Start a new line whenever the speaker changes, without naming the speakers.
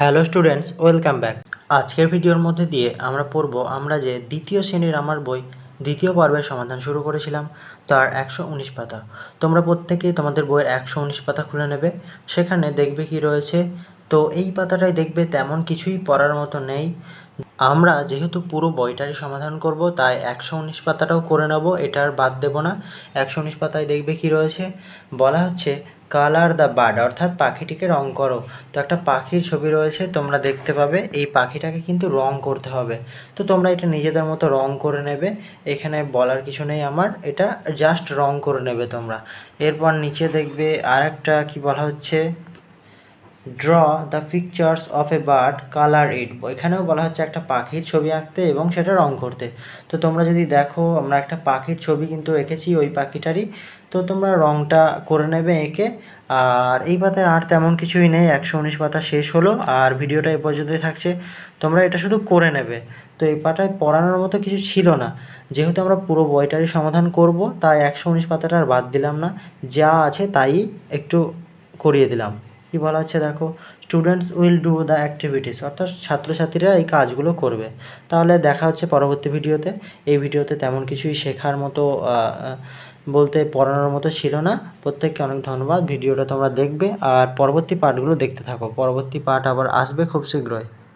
Hello students, welcome back. আজকের ভিডিওর মধ্যে দিয়ে আমরা পড়ব আমরা যে দ্বিতীয় শ্রেণির আমার বই, দ্বিতীয় পর্বের সমাধান শুরু করেছিলাম, তার একশো উনিশ পাতা। তোমরা প্রত্যেকেই তোমাদের বইয়ের একশো উনিশ পাতা খুলে নেবে, সেখানে দেখবে কি রয়েছে। তো এই পাতাটাই দেখবে তেমন কিছুই পড়ার মতো নেই। আমরা যেহেতু পুরো বইটারই সমাধান করব, তাই একশো উনিশ পাতাটাও করে নেব এটা আর বাদ দেবো না। একশো উনিশ পাতায় দেখবে কি রয়েছে? বলা হচ্ছে কালার দ্য বার্ড অর্থাৎ পাখিটিকে রং করো। তো একটা পাখির ছবি রয়েছে, তোমরা দেখতে পাবে, এই পাখিটাকে কিন্তু রং করতে হবে। তো তোমরা এটা নিজেদের মতো রং করে নেবে, এখানে বলার কিছু নেই আমার, এটা জাস্ট রং করে নেবে তোমরা। এরপর নিচে দেখবে আর একটা কী বলা হচ্ছে draw the pictures of a bird colour it এখানেও বলা হচ্ছে একটা পাখির ছবি আঁকতে এবং সেটা রং করতে। তো তোমরা যদি দেখো, আমরা একটা পাখির ছবি কিন্তু এঁকেছি ওই পাখিটারই। তো তোমরা রংটা করে নেবে এঁকে। আর এই পাতায় আর তেমন কিছুই নেই, একশো উনিশ পাতা শেষ হলো। আর ভিডিওটা এ পর্যন্তই থাকছে। তোমরা এটা শুধু করে নেবে। তো এই পাতায় পড়ানোর মতো কিছু ছিল না। যেহেতু আমরা পুরো বইটারই সমাধান করব, তাই একশো উনিশ পাতাটা আর বাদ দিলাম না। যা আছে তাই একটু করিয়ে দিলাম। কি বলা হচ্ছে দেখো? Students will do the activities অর্থাৎ ছাত্রছাত্রীরা এই কাজগুলো করবে। তাহলে দেখা হচ্ছে পরবর্তী ভিডিওতে। এই ভিডিওতে তেমন কিছুই শেখার মতো বলতে পড়ানোর মতো ছিল না। প্রত্যেককে অনেক ধন্যবাদ। ভিডিওটা তোমরা দেখবে আর পরবর্তী পার্টগুলো দেখতে থাকো। পরবর্তী পার্ট আবার আসবে খুব শীঘ্রই।